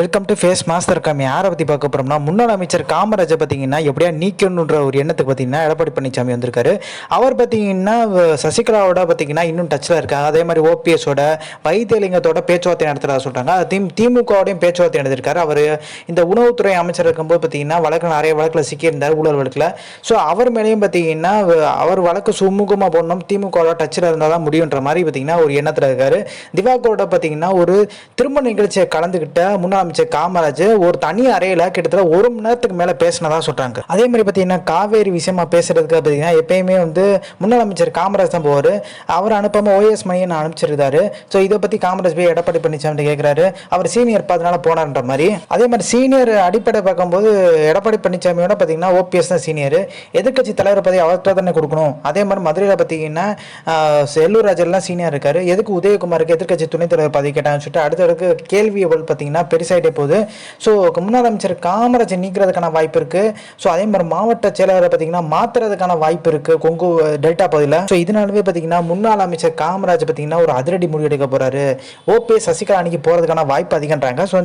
Welcome to face master காமி யாரை பற்றி பார்க்க போகிறோம்னா முன்னாள் அமைச்சர் காமராஜை பார்த்தீங்கன்னா எப்படியா நீக்கணுன்ற ஒரு எண்ணத்துக்கு பார்த்தீங்கன்னா எடப்பாடி பழனிசாமி வந்திருக்காரு. அவர் பார்த்தீங்கன்னா சசிகலாவோட பார்த்தீங்கன்னா இன்னும் டச்சில் இருக்காங்க. அதே மாதிரி ஓபிஎஸோட வைத்தியலிங்கத்தோட பேச்சுவார்த்தை நடத்துறதா சொல்கிறாங்க திம் திமுகவோடையும் பேச்சுவார்த்தை நடந்திருக்காரு அவர் இந்த உணவுத்துறை அமைச்சர் இருக்கும்போது பார்த்தீங்கன்னா வழக்கு நிறைய வழக்கில் சிக்கியிருந்தார் ஊழல் வழக்கில். ஸோ அவர் மேலேயும் பார்த்தீங்கன்னா அவர் வழக்கு சுமூகமாக போடணும். திமுகவோட டச்சில் இருந்தால் தான் முடியுன்ற மாதிரி பார்த்தீங்கன்னா ஒரு எண்ணத்தில் இருக்காரு. திவாகரோட பார்த்தீங்கன்னா ஒரு திருமண நிகழ்ச்சியை கலந்துக்கிட்ட முன்னாள் ஆரம்பிச்ச காமராஜ் ஒரு தனி அறையில் கிட்டத்தட்ட ஒரு மணி நேரத்துக்கு மேலே பேசினதா சொல்கிறாங்க அதே மாதிரி பார்த்தீங்கன்னா காவேரி விஷயமா பேசுறதுக்கு பார்த்தீங்கன்னா எப்பயுமே வந்து முன்னாள் அமைச்சர் காமராஜ் தான் போவார். அவர் அனுப்பாம ஓஎஸ் மணியை அனுப்பிச்சிருந்தாரு. ஸோ இதை பற்றி காமராஜ் போய் எடப்பாடி பழனிசாமி கேட்குறாரு அவர் சீனியர் பார்த்தனால போனார்ன்ற மாதிரி. அதே மாதிரி சீனியர் அடிப்படை பார்க்கும்போது எடப்பாடி பழனிசாமியோட பார்த்தீங்கன்னா ஓபிஎஸ் தான் சீனியர் எதிர்க்கட்சி தலைவர் பதவி அவர்கிட்ட தானே கொடுக்கணும். அதே மாதிரி மதுரையில் பார்த்தீங்கன்னா செல்லூர் ராஜர்லாம் சீனியர் இருக்காரு. எதுக்கு உதயகுமாருக்கு எதிர்க்கட்சி துணைத் தலைவர் பதவி கேட்டாங்கன்னு சொல்லிட்டு அடுத்தடுக்கு கேள்வி பார்த்தீங்கன்னா ஆகிட்டே போகுது. ஸோ முன்னாள் அமைச்சர் காமராஜ் நீக்கிறதுக்கான வாய்ப்பு இருக்கு. ஸோ அதே மாதிரி மாவட்ட செயலாளரை பார்த்தீங்கன்னா மாத்துறதுக்கான வாய்ப்பு இருக்கு கொங்கு டெல்டா பகுதியில். ஸோ இதனாலவே பார்த்தீங்கன்னா முன்னாள் அமைச்சர் காமராஜ் பார்த்தீங்கன்னா ஒரு அதிரடி முடிவு எடுக்க போறாரு ஓபிஎஸ் சசிகலா அன்னைக்கு போறதுக்கான வாய்ப்பு அதிகன்றாங்க. ஸோ